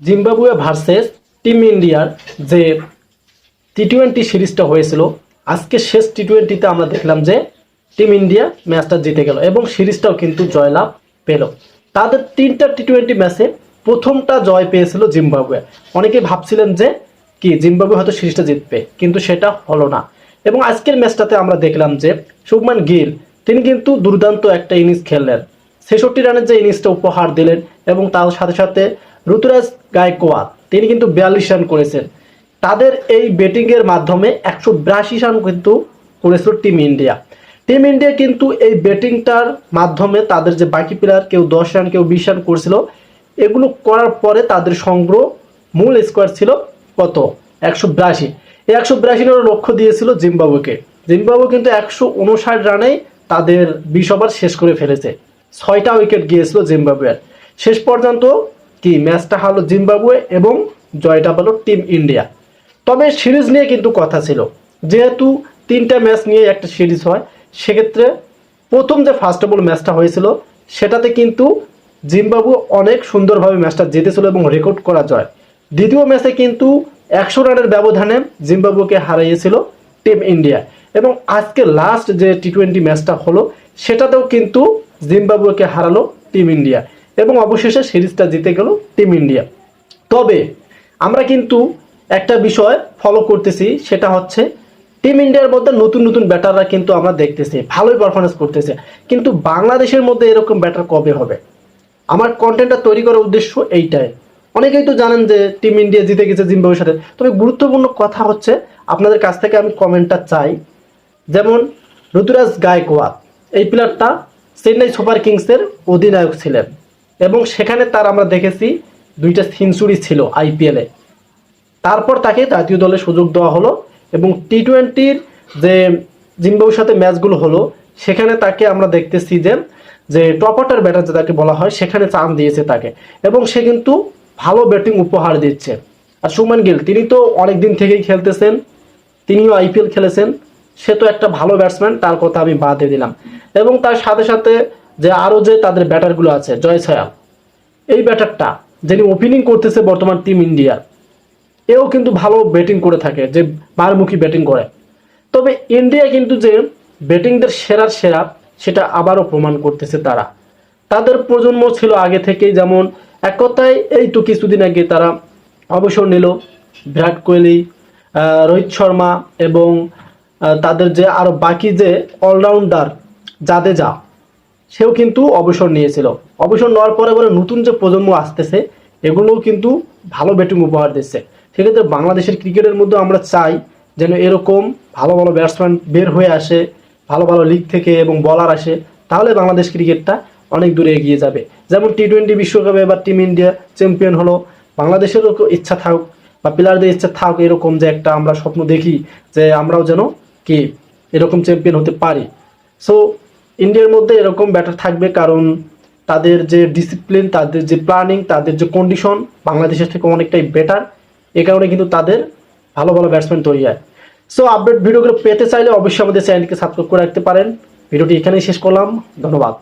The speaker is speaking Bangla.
জিম্বাবুয়ে ভার্সেস টিম ইন্ডিয়ার যে টি টোয়েন্টি সিরিজটা হয়েছিল, আজকে শেষ টি টোয়েন্টিতে আমরা দেখলাম যে টিম ইন্ডিয়া ম্যাচটা জিতে গেল এবং সিরিজটাও কিন্তু জয়লাভ পেল। তাদের তিনটা টি টোয়েন্টি ম্যাচে প্রথমটা জয় পেয়েছিল জিম্বাবুয়ে। অনেকে ভাবছিলেন যে কি, জিম্বাবুয়ে হয়তো সিরিজটা জিতবে, কিন্তু সেটা হলো না। এবং আজকের ম্যাচটাতে আমরা দেখলাম যে শুভমান গিল, তিনি কিন্তু দুর্দান্ত একটা ইনিংস খেললেন। ছেষট্টি রানের যে ইনিংসটা উপহার দিলেন এবং তার সাথে সাথে ঋতুরাজ গায়কোয়াদ তিনি কিন্তু বিয়াল্লিশ রান করেছেন। তাদের এই ব্যাটিংয়ের মাধ্যমে একশো বিরাশি রান কিন্তু করেছিল টিম ইন্ডিয়া। টিম ইন্ডিয়া কিন্তু এই ব্যাটিংটার মাধ্যমে তাদের যে বাকি প্লেয়ার কেউ দশ রান, কেউ বিশ রান করেছিল, এগুলো করার পরে তাদের সংগ্রহ মূল স্কোয়ার ছিল কত? একশো বিরাশি। এই একশো বিরাশি রানের লক্ষ্য দিয়েছিল জিম্বাবুকে জিম্বাবু কিন্তু একশো উনষাট রানেই তাদের বিশ ওভার শেষ করে ফেলেছে। ছয়টা উইকেট গিয়েছিল জিম্বাবুয়ের। শেষ পর্যন্ত কি, ম্যাচটা হলো জিম্বাবুয়ে এবং জয়টা পেল টিম ইন্ডিয়া। তবে সিরিজ নিয়ে কিন্তু কথা ছিল। যেহেতু তিনটা ম্যাচ নিয়ে একটা সিরিজ হয়, সেক্ষেত্রে প্রথম যে ফার্স্ট অল ম্যাচটা হয়েছিল, সেটাতে কিন্তু জিম্বাবু অনেক সুন্দরভাবে ম্যাচটা জিতেছিল এবং রেকর্ড করা যায় দ্বিতীয় ম্যাচে কিন্তু একশো রানের ব্যবধানে জিম্বাবুকে হারিয়েছিল টিম ইন্ডিয়া। এবং আজকে লাস্ট যে টি টোয়েন্টি ম্যাচটা হলো, সেটাতেও কিন্তু জিম্বাবুকে হারালো টিম ইন্ডিয়া। এবং অবশেষে সিরিজটা জিতে গেল টিম ইন্ডিয়া। তবে আমরা কিন্তু একটা বিষয় ফলো করতেছি, সেটা হচ্ছে টিম ইন্ডিয়ার মধ্যে নতুন নতুন ব্যাটাররা কিন্তু আমরা দেখতেছি, ভালোই পারফরমেন্স করতেছে। কিন্তু বাংলাদেশের মধ্যে এরকম ব্যাটার কবে হবে? আমার কন্টেন্টটা তৈরি করার উদ্দেশ্য এইটাই। অনেকেই তো জানেন যে টিম ইন্ডিয়া জিতে গেছে জিম্বাবুয়ের সাথে। তবে গুরুত্বপূর্ণ কথা হচ্ছে, আপনাদের কাছ থেকে আমি কমেন্টটা চাই। যেমন ঋতুরাজ গায়কোয়াদ এই প্লেয়ারটা চেন্নাই সুপার কিংসের অধিনায়ক ছিলেন। এবং সেখানে তার আমরা দেখেছি দুইটা সেঞ্চুরি ছিল আইপিএলে। তারপর তাকে জাতীয় দলে সুযোগ দেওয়া হলো এবং টি টোয়েন্টির যে জিম্বাবুর সাথে ম্যাচগুলো হলো, সেখানে তাকে আমরা দেখতেছি যে যে টপ অর্ডার ব্যাটার যাকে বলা হয়, সেখানে চান্স দিয়েছে তাকে। এবং সে কিন্তু ভালো ব্যাটিং উপহার দিচ্ছে। আর সুমান গিল, তিনি তো অনেক দিন থেকেই খেলতেছেন, তিনিও আইপিএল খেলেছেন, সে তো একটা ভালো ব্যাটসম্যান, তার কথা আমি বাদে দিলাম। এবং তার সাথে সাথে যে আরও যে তাদের ব্যাটারগুলো আছে, জয় সয়াল এই ব্যাটারটা যিনি ওপেনিং করতেছে বর্তমান টিম ইন্ডিয়ার এও কিন্তু ভালো ব্যাটিং করে থাকে, যে বারমুখী ব্যাটিং করে। তবে ইন্ডিয়া কিন্তু যে ব্যাটিংদের সেরার সেরা, সেটা আবারও প্রমাণ করতেছে তারা। তাদের প্রজন্ম ছিল আগে থেকেই যেমন, এক কথায় এই তো কিছুদিন আগে তারা অবসর নিল বিরাট কোহলি রোহিত শর্মা এবং তাদের যে আরও বাকি যে অলরাউন্ডার জাদেজা সেও কিন্তু অবসর নিয়েছিল। অবসর নেওয়ার পরে পরে নতুন যে প্রজন্ম আসতেছে, এগুলোও কিন্তু ভালো ব্যাটিং উপহার দিচ্ছে। সেক্ষেত্রে বাংলাদেশের ক্রিকেটের মধ্যে আমরা চাই যেন এরকম ভালো ভালো ব্যাটসম্যান বের হয়ে আসে, ভালো ভালো লিগ থেকে এবং বলার আসে, তাহলে বাংলাদেশ ক্রিকেটটা অনেক দূরে এগিয়ে যাবে। যেমন টি টোয়েন্টি বিশ্বকাপে বা টিম ইন্ডিয়া চ্যাম্পিয়ন হলো। বাংলাদেশেরও ইচ্ছা থাকুক বা প্লেয়ারদের ইচ্ছা থাকুক, এরকম যে একটা আমরা স্বপ্ন দেখি যে আমরাও যেন কি এরকম চ্যাম্পিয়ন হতে পারি। সো ইন্ডিয়ার মধ্যে এরকম ব্যাটার থাকবে কারণ তাদের যে ডিসিপ্লিন তাদের যে প্ল্যানিং তাদের যে কন্ডিশন বাংলাদেশের থেকে অনেকটাই বেটার এ কারণে কিন্তু তাদের ভালো ভালো ব্যাটসম্যান তৈরি হয়। সো আপডেট ভিডিওগুলো পেতে চাইলে অবশ্যই আমাদের চ্যানেলকে সাবস্ক্রাইব করে রাখতে পারেন। ভিডিওটি এখানেই শেষ করলাম। ধন্যবাদ।